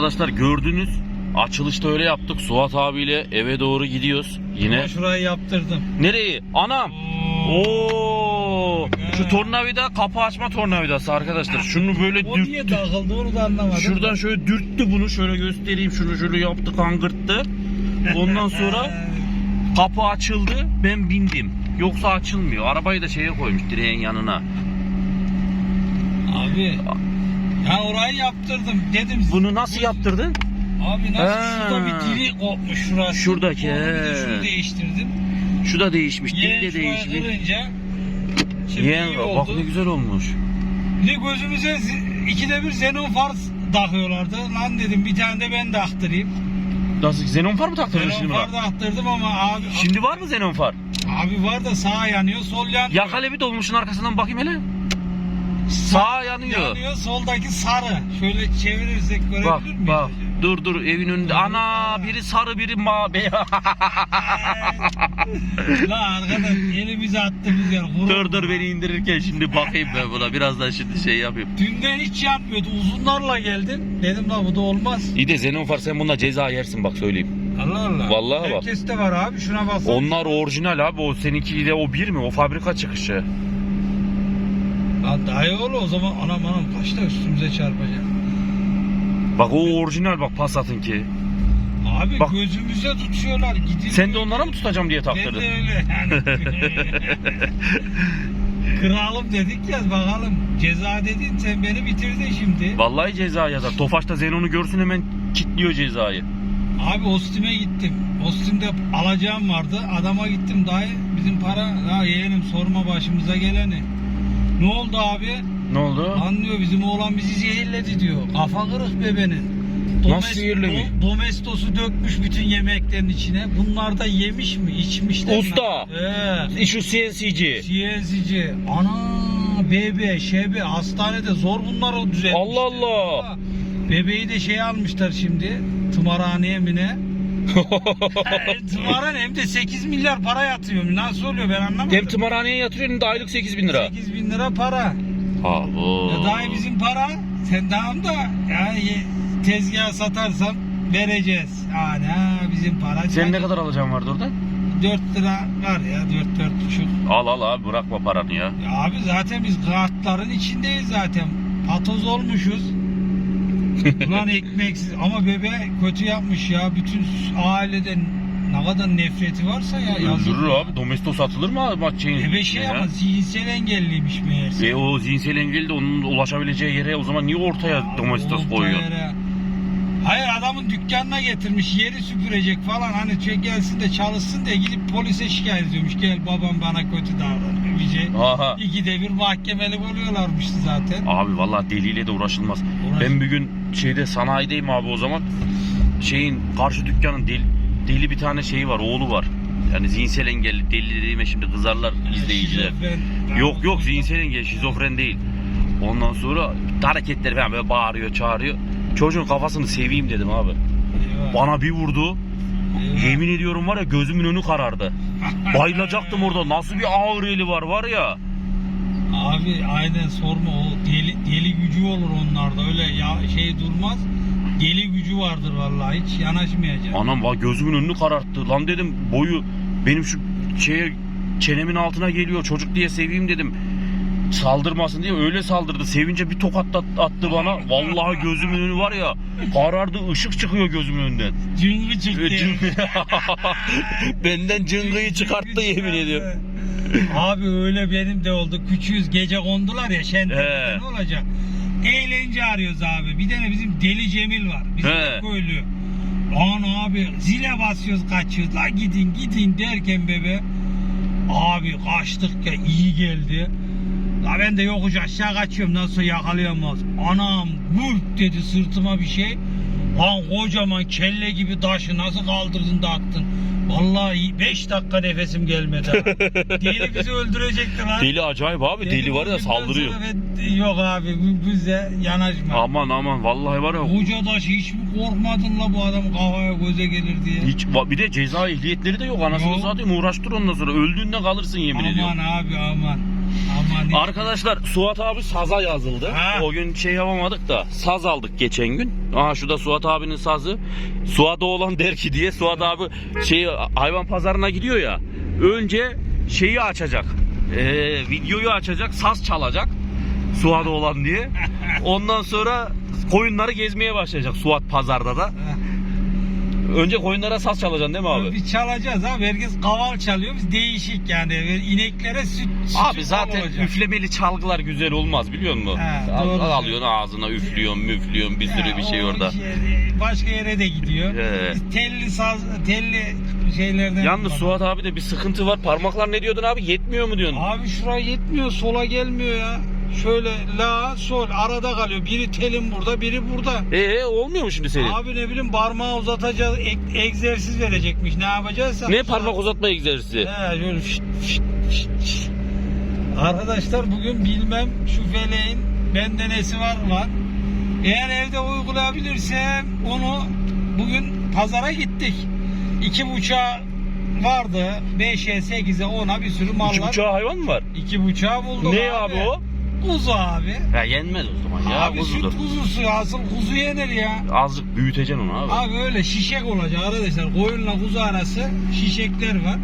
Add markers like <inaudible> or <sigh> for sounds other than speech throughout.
Arkadaşlar gördünüz. Açılışta öyle yaptık. Suat abiyle eve doğru gidiyoruz. Yine. Ama şurayı yaptırdım. Nereyi? Anam. Oo. Şu tornavida kapı açma tornavidası arkadaşlar. Şunu böyle O niye dürttü. takıldı onu da anlamadım. Şuradan şöyle dürttü bunu. Şöyle göstereyim. Şunu şöyle yaptı kangırttı. Ondan sonra <laughs> kapı açıldı. Ben bindim. Yoksa açılmıyor. Arabayı da şeye koymuş direğin yanına. Abi. Ya orayı yaptırdım. Dedim. Bunu nasıl yaptırdın? Abi nasıl Ha. şurada bir dili kopmuş şurası. Şuradaki, Onu bir de he. şunu değiştirdim. Şu da değişmiş. Dil de şurayı değişmiş. kırınca Şimdi Yeğen bak ne güzel olmuş. Bir de gözümüze z- ikide bir xenon far takıyorlardı. Lan dedim bir tane de ben de aktırayım. Nasıl xenon far mı taktırdın Xenon şimdi far buna? da aktırdım ama abi Şimdi var mı xenon far? abi var da sağ yanıyor, sol yanıyor. Yak hele bir dolmuşun arkasından bakayım hele. Sağ yanıyor. yanıyor, soldaki sarı. Şöyle çevirirsek görebilir Bak miyiz? bak. Dur dur evin önünde. Ana biri sarı biri mavi. La arkadaş elimize attığımız yer. vurur dur dur beni indirirken şimdi bakayım ben buna. Birazdan şimdi şey yapayım. Dünden hiç yanmıyordu. Uzunlarla geldin. Dedim la bu da olmaz. İyi de xenon far sen bunda ceza yersin bak söyleyeyim. Allah Allah. Vallahi bak. Herkes de var abi. Şuna baksana. Onlar orijinal abi. O seninki de o bir mi? O fabrika çıkışı. Lan dayı oğlu o zaman anam anam kaçta üstümüze çarpacak. Bak o orijinal bak Passat'ınki. Abi Bak. gözümüze tutuyorlar. Gidin. Sen de onlara mı tutacağım diye Ben taktırdın? de öyle yani. <laughs> Kıralım dedik ya bakalım. Ceza dedin sen beni bitirdin şimdi. Vallahi ceza yazar. Tofaş'ta Zenon'u görsün hemen kitliyor cezayı. Abi Ostim'e gittim. Ostim'de alacağım vardı. Adama gittim dayı bizim para ya yeğenim sorma başımıza geleni. Ne oldu abi? Ne oldu? Anlıyor bizim oğlan bizi zehirledi diyor. Kafa kırık bebenin. Nasıl zehirlemi? do- Domestosu dökmüş bütün yemeklerin içine. Bunlar da yemiş mi, içmişler mi? Usta. Ee, Şu CNC'ci. CNC'ci. Ana bebe, şebe hastanede zor bunlar o düzeltmişler. Allah Allah. Bebeği de şey almışlar şimdi. Tımarhaneye mi ne? Tımarhane hem de 8 milyar para yatıyor. Nasıl oluyor ben anlamadım. Hem tımarhaneye yatırıyor hem de aylık 8 bin lira. 8 bin lira para. Ha bu. Ya daha bizim para. Sen tamam da yani tezgah satarsan vereceğiz. Yani ha, bizim para. Senin ne kadar alacağın vardı orada? 4 lira var ya 4 4 buçuk. Al al abi bırakma paranı ya. Ya abi zaten biz kartların içindeyiz zaten. Patoz olmuşuz. <laughs> Ulan ekmeksiz ama bebe kötü yapmış ya. Bütün aileden ne kadar nefreti varsa ya yazık. Öldürür abi. Domesto satılır mı abi bak şeyin? Bebe şey ama zihinsel engelliymiş meğerse. E o zihinsel engelli de onun ulaşabileceği yere o zaman niye ortaya domestos Orta koyuyor? yere. Hayır adamın dükkanına getirmiş yeri süpürecek falan hani şey gelsin de çalışsın da gidip polise şikayet ediyormuş. Gel babam bana kötü davranıyor şey. Aha. İkide bir mahkemelik oluyorlarmıştı zaten. Abi vallahi deliyle de uğraşılmaz. Uğraş- Ben bir gün şeyde sanayideyim abi o zaman. Şeyin karşı dükkanın deli, deli bir tane şeyi var, oğlu var. Yani zihinsel engelli, deli dediğime şimdi kızarlar izleyiciler. Şizofren. Yok yok zihinsel engelli, şizofren değil. Ondan sonra hareketleri falan böyle bağırıyor, çağırıyor. Çocuğun kafasını seveyim dedim abi. Eyvah, Bana bir vurdu. Yemin ediyorum var ya gözümün önü karardı. Bayılacaktım orada. Nasıl bir ağır eli var var ya. Abi aynen sorma o deli, deli gücü olur onlarda öyle ya şey durmaz. Deli gücü vardır vallahi hiç yanaşmayacak. Anam va gözümün önünü kararttı. Lan dedim boyu benim şu şeye çenemin altına geliyor çocuk diye seveyim dedim. Saldırmasın diye öyle saldırdı. Sevince bir tokat at- attı bana. Vallahi gözümün önü var ya karardı ışık çıkıyor gözümün önünden. Cıngı çıktı. Cın- <laughs> Benden cıngıyı çıkarttı yemin ediyorum. Abi öyle benim de oldu. Küçüğüz gece kondular ya şenlikte He. ne olacak? Eğlence arıyoruz abi. Bir tane bizim Deli Cemil var. Bizim He. köylü. Lan abi zile basıyoruz kaçıyoruz. La gidin gidin derken bebe. Abi kaçtık ya iyi geldi. La ben de yokuş aşağı kaçıyorum nasıl yakalayamaz. Anam gurk dedi sırtıma bir şey. Lan kocaman kelle gibi taşı nasıl kaldırdın da attın. Vallahi 5 dakika nefesim gelmedi. ha. <laughs> Deli bizi öldürecekti lan. Deli acayip abi. Deli var ya saldırıyor. sonra ben- yok abi bu bize yanaşma. Aman aman vallahi var ya. Koca taş hiç mi korkmadın la bu adam kafaya göze gelir diye. Hiç va- bir de ceza ehliyetleri de yok anasını Yok. satayım uğraştır ondan sonra öldüğünde kalırsın yemin aman ediyorum. abi aman. Arkadaşlar Suat abi saza yazıldı. Ha. O gün şey yapamadık da saz aldık geçen gün. Aha şu da Suat abinin sazı. Suat oğlan der ki diye Suat abi şey hayvan pazarına gidiyor ya. Önce şeyi açacak. Ee, videoyu açacak, saz çalacak. Suat oğlan diye. <laughs> Ondan sonra koyunları gezmeye başlayacak Suat pazarda da. Önce koyunlara saz çalacaksın değil mi abi? Biz çalacağız abi. Herkes kaval çalıyor. Biz değişik yani. İneklere süt, Abi zaten olacak. üflemeli çalgılar güzel olmaz biliyor musun? He, Al- doğru alıyorsun ağzına üflüyorsun müflüyorsun bir sürü Ya, bir şey o orada. şey, başka yere de gidiyor. Biz telli saz, telli şeylerden. Yalnız Suat abi de bir sıkıntı var. Parmaklar ne diyordun abi? Yetmiyor mu diyorsun? Abi şuraya yetmiyor. Sola gelmiyor ya. Şöyle la sol arada kalıyor. Biri telin burada, biri burada. Ee olmuyor mu şimdi senin? Abi ne bileyim parmağı uzatacağız, ek- egzersiz verecekmiş. Ne yapacağız? ne parmak uzatma egzersizi? He şöyle fişt, fişt, fişt, fişt. Arkadaşlar bugün bilmem şu feleğin bende nesi var var. Eğer evde uygulayabilirsem onu bugün pazara gittik. İki buçuğa vardı. Beşe, sekize, ona bir sürü mallar. İki buçuğa hayvan mı var? İki buçuğa bulduk Ne abi o? Kuzu abi. Ya yenmez o zaman ya abi kuzudur. süt kuzusu asıl kuzu yenir ya. Azıcık büyüteceksin onu abi. Abi öyle şişek olacak arkadaşlar. Koyunla kuzu arası şişekler var.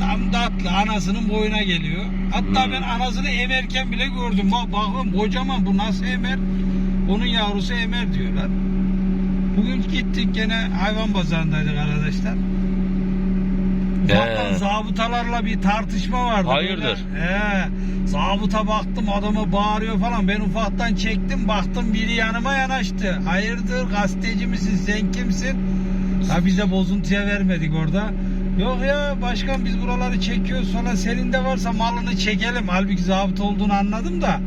Tam tatlı anasının boyuna geliyor. Hatta Hmm. ben anasını emerken bile gördüm. Bak bakın kocaman bu nasıl emer? Onun yavrusu emer diyorlar. Bugün gittik gene hayvan pazarındaydık arkadaşlar. Ee. zabıtalarla bir tartışma vardı. Hayırdır? Böyle. He. Zabıta baktım adama bağırıyor falan. Ben ufaktan çektim baktım biri yanıma yanaştı. Hayırdır gazeteci misin sen kimsin? Ha bize bozuntuya vermedik orada. Yok ya başkan biz buraları çekiyoruz falan senin de varsa malını çekelim. Halbuki zabıta olduğunu anladım da.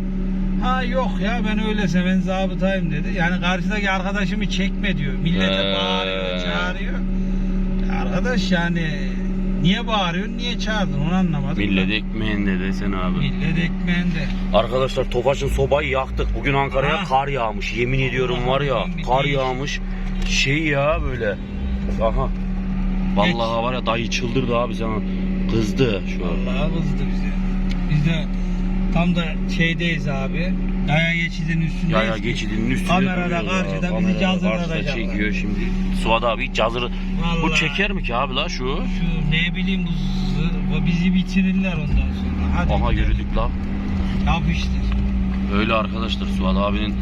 Ha yok ya ben öylese ben zabıtayım dedi. Yani karşıdaki arkadaşımı çekme diyor. Millete bağırıyor çağırıyor. Arkadaş yani niye bağırıyorsun niye çağırdın onu anlamadım. Millet ekmeğinde desen abi. Millet ekmeğinde. Arkadaşlar Tofaş'ın sobayı yaktık. Bugün Ankara'ya Ha. kar yağmış. Yemin ediyorum var ya kar yağmış. Şey ya böyle. Aha. Vallahi var ya dayı çıldırdı abi sana. Kızdı şu an. Vallahi kızdı bize. Biz de tam da şeydeyiz abi. Yaya geçidinin üstündeyiz. Ya ya geçidinin üstüne Kamerada duruyor ya. karşıda bizi Kamerada karşıda çekiyor şimdi. Suat abi cazırı. Bu Vallahi. çeker mi ki abi la şu? Şu ne bileyim bu, zı- bizi bitirirler ondan sonra. Hadi Aha gidelim. yürüdük la. Yapıştır. Öyle arkadaşlar Suat abinin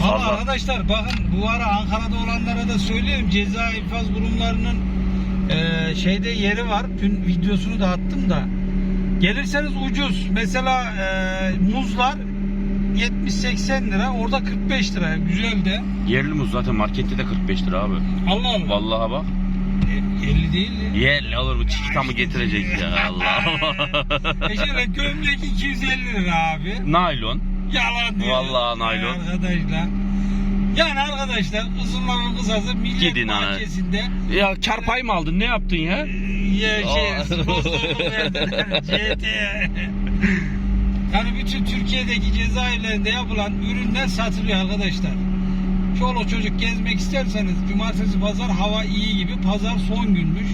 Valla Vallahi- arkadaşlar bakın bu ara Ankara'da olanlara da söyleyeyim ceza infaz kurumlarının eee, şeyde yeri var. Dün videosunu da attım da. Gelirseniz ucuz. Mesela eee, muzlar 70-80 lira. Orada 45 lira. Güzel de. yerli muz zaten markette de 45 lira abi. Allah Allah. Vallahi bak. E, 50 değil ya. Yerli olur bu çikita mı getirecek ya Allah. E şöyle gömlek 250 lira abi. Naylon. Yalan diyor. Vallahi naylon. Arkadaşlar. Yani arkadaşlar uzunların kısası millet Gidin bahçesinde Ya kar pay mı aldın? Ne yaptın ya? Ya şey verdiler <laughs> CT. Yani bütün Türkiye'deki cezaevlerinde yapılan ürünler satılıyor arkadaşlar. Çoluk çocuk gezmek isterseniz cumartesi pazar hava iyi gibi pazar son günmüş.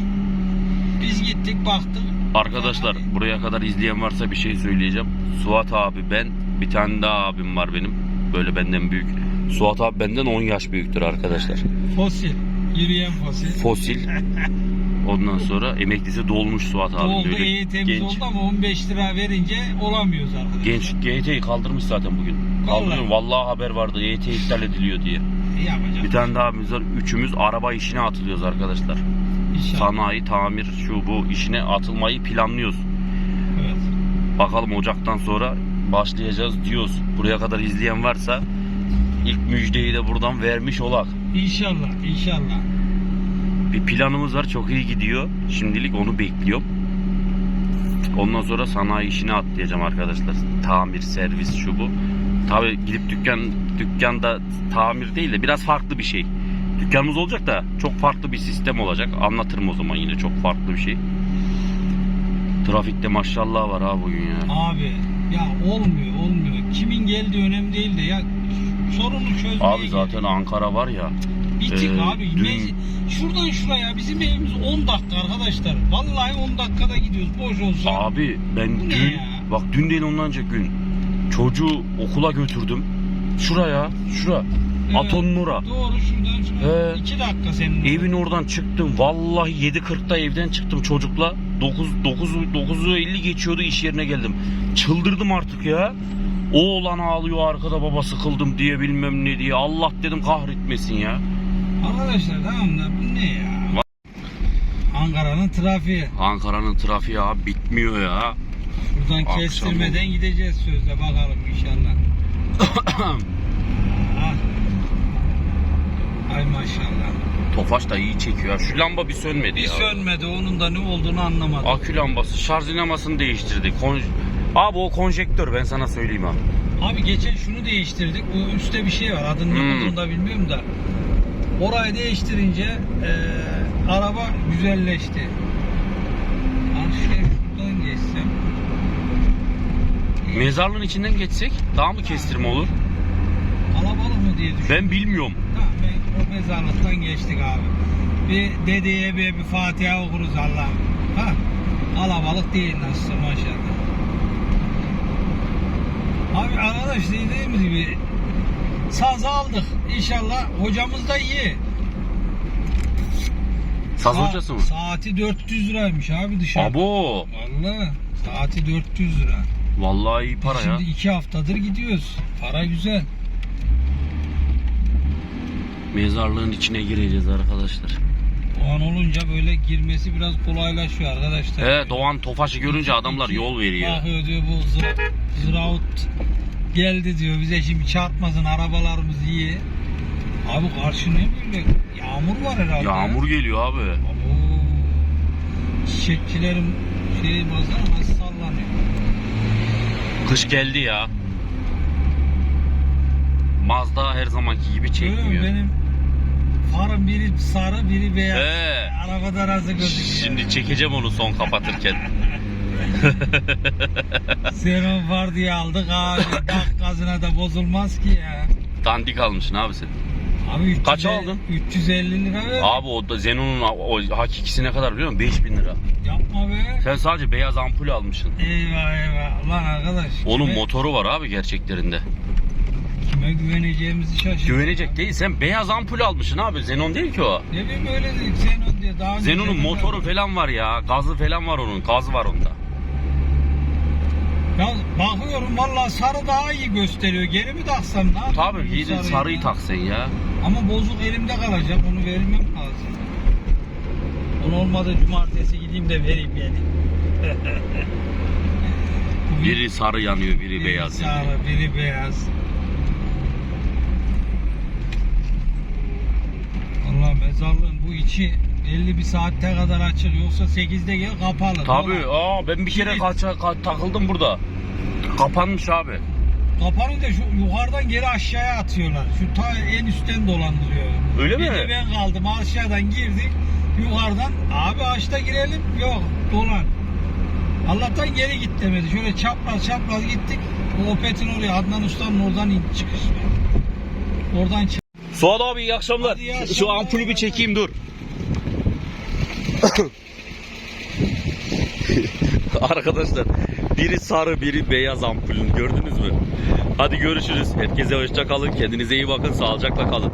Biz gittik baktık. Arkadaşlar Yani buraya kadar izleyen varsa bir şey söyleyeceğim. Suat abi ben bir tane daha abim var benim. Böyle benden büyük. Suat abi benden 10 yaş büyüktür arkadaşlar. fosil. Yürüyen fosil. Fosil. <laughs> Ondan sonra emeklisi dolmuş Suat abi. oldu Böyle iyi temiz genç. oldu ama 15 lira verince olamıyoruz arkadaşlar. Genç GT'yi kaldırmış zaten bugün. Kaldırıyor. Vallahi haber vardı EYT iptal ediliyor diye. Bir tane daha abimiz var. Üçümüz araba işine atılıyoruz arkadaşlar. İnşallah. Sanayi, tamir, şu bu işine atılmayı planlıyoruz. Evet. Bakalım Ocak'tan sonra başlayacağız diyoruz. Buraya kadar izleyen varsa ilk müjdeyi de buradan vermiş olak. İnşallah, inşallah. Bir planımız var çok iyi gidiyor. Şimdilik onu bekliyorum. Ondan sonra sanayi işine atlayacağım arkadaşlar. Tamir, servis şu bu. Tabi gidip dükkan dükkanda tamir değil de biraz farklı bir şey. Dükkanımız olacak da çok farklı bir sistem olacak. Anlatırım o zaman yine çok farklı bir şey. Trafikte maşallah var ha bugün ya. Abi ya olmuyor, olmuyor. Kimin geldiği önemli değil de ya sorunu çözmeye Abi zaten Ankara var ya. Bitik e, abi. dün- Ne- şuradan şuraya bizim evimiz 10 dakika arkadaşlar. Vallahi 10 dakikada gidiyoruz. Boş olsa. Abi ben Bu dün? Bak dün değil ondan önceki gün. Çocuğu okula götürdüm. Şuraya, şura. Evet. Atonun ora. Doğru şuradan şuraya. He. 2 dakika senin. Evin oradan çıktım. Vallahi 7.40'da evden çıktım çocukla. 9 9 9'u 50 geçiyordu iş yerine geldim. Çıldırdım artık ya. Oğlan ağlıyor arkada baba sıkıldım diye bilmem ne diye. Allah dedim kahretmesin ya. Arkadaşlar tamam da bu ne ya? Ankara'nın trafiği. Ankara'nın trafiği abi bitmiyor ya. Buradan Akşam kestirmeden gideceğiz sözde bakalım inşallah. <coughs> Ah. Ay maşallah. Tofaş da iyi çekiyor. Şu lamba bir sönmedi Bir ya. sönmedi onun da ne olduğunu anlamadım. Akü lambası şarj dinamasını değiştirdik. Kon... Abi o konjektör ben sana söyleyeyim abi. Abi geçen şunu değiştirdik. O üstte bir şey var. Adını ne Hmm. olduğunu da bilmiyorum da. Orayı değiştirince eee, araba güzelleşti. Karşıya şuradan geçsem. Mezarlığın içinden geçsek daha mı kestirme olur? Alabalık mı diye düşündüm. Ben bilmiyorum. Tamam ben o mezarlıktan geçtik abi. Bir dedeye bir, bir Fatiha okuruz Allah'ım. Ha? Alabalık değil nasıl maşallah. Abi arkadaş dediğimiz gibi saz aldık. İnşallah hocamız da iyi. Saz Sa- hocası mı? Saati 400 liraymış abi dışarı. Abo. Vallahi saati 400 lira. Vallahi iyi para ya. Şimdi iki haftadır gidiyoruz. Para güzel. Mezarlığın içine gireceğiz arkadaşlar. O an olunca böyle girmesi biraz kolaylaşıyor arkadaşlar. He Doğan Tofaş'ı görünce adamlar yol veriyor. Bakıyor diyor bu zıra, zıraut geldi diyor bize şimdi çarpmasın arabalarımız iyi. Abi karşı ne böyle yağmur var herhalde. Yağmur geliyor abi. Abo. Çiçekçilerin şeyi bazen nasıl sallanıyor. Kış geldi ya. Mazda her zamanki gibi çekmiyor. Benim farım biri sarı biri beyaz. He. Arabada razı gözüküyor. Şimdi çekeceğim onu son kapatırken. <laughs> <laughs> Xenon var diye aldık abi. Dak gazına da bozulmaz ki ya. Dandik almışsın abi sen. Abi 300, Kaça aldın? 350 lira ver. Abi o da Zenon'un o hakikisi ne kadar biliyor musun? 5000 lira. Yapma be. Sen sadece beyaz ampul almışsın. Eyvah eyvah. Lan arkadaş. Onun kime, motoru var abi gerçeklerinde. kime güveneceğimizi şaşırdık. Güvenecek değil. Sen beyaz ampul almışsın abi. Xenon değil ki o. Ne bileyim öyle dedik Xenon diye. Daha Xenon motoru var. falan var ya. Gazı falan var onun. Gaz var onda. Bakıyorum valla sarı daha iyi gösteriyor. Geri mi taksam ne yapayım? Tabii bu gidin sarıyı ya? ya. Ama bozuk elimde kalacak. Onu vermem lazım. Onu olmadı cumartesi gideyim de vereyim yani. <laughs> Biri sarı yanıyor, biri biri beyaz sarı, yanıyor. biri beyaz. Allah mezarlığın bu içi 50 bir saatte kadar açık yoksa 8'de gel kapalı. Tabii. Aa ben bir kere kaça, ka- takıldım burada. Kapanmış abi. Kapanınca şu yukarıdan geri aşağıya atıyorlar. Şu ta en üstten dolandırıyor. Öyle bir mi? de ben kaldım aşağıdan girdik. Yukarıdan abi açta girelim. Yok dolan. Allah'tan geri git demedi. Şöyle çapraz çapraz gittik. O Opet'in oraya Adnan Usta'nın oradan in çıkış. Oradan çık. Suat abi iyi akşamlar. Hadi iyi Şu- Şu akşamlar. ampulü bir çekeyim dur. <laughs> Arkadaşlar biri sarı biri beyaz ampulün gördünüz mü? Hadi görüşürüz. Herkese hoşça kalın. Kendinize iyi bakın. Sağlıcakla kalın.